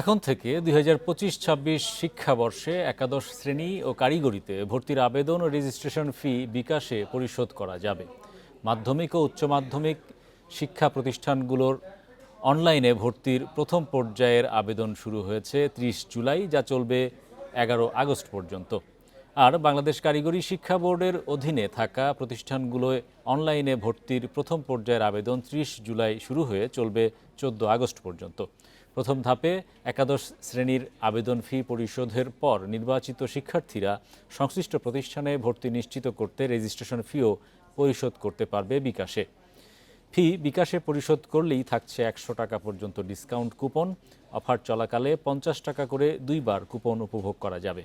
এখন থেকে দুই হাজার পঁচিশ ছাব্বিশ শিক্ষাবর্ষে একাদশ শ্রেণি ও কারিগরিতে ভর্তির আবেদন ও রেজিস্ট্রেশন ফি বিকাশে পরিশোধ করা যাবে। মাধ্যমিক ও উচ্চ মাধ্যমিক শিক্ষা প্রতিষ্ঠানগুলোর অনলাইনে ভর্তির প্রথম পর্যায়ের আবেদন শুরু হয়েছে ত্রিশ জুলাই, যা চলবে এগারো আগস্ট পর্যন্ত। আর বাংলাদেশ কারিগরি শিক্ষা বোর্ডের অধীনে থাকা প্রতিষ্ঠানগুলোয় অনলাইনে ভর্তির প্রথম পর্যায়ের আবেদন ত্রিশ জুলাই শুরু হয়ে চলবে চোদ্দ আগস্ট পর্যন্ত। প্রথম ধাপে একাদশ শ্রেণির আবেদন ফি পরিশোধের পর নির্বাচিত শিক্ষার্থীরা সংশ্লিষ্ট প্রতিষ্ঠানে ভর্তি নিশ্চিত করতে রেজিস্ট্রেশন ফিও পরিশোধ করতে পারবে বিকাশে। ফি বিকাশে পরিশোধ করলেই থাকছে একশো টাকা পর্যন্ত ডিসকাউন্ট কুপন। অফার চলাকালে পঞ্চাশ টাকা করে দুইবার কুপন উপভোগ করা যাবে।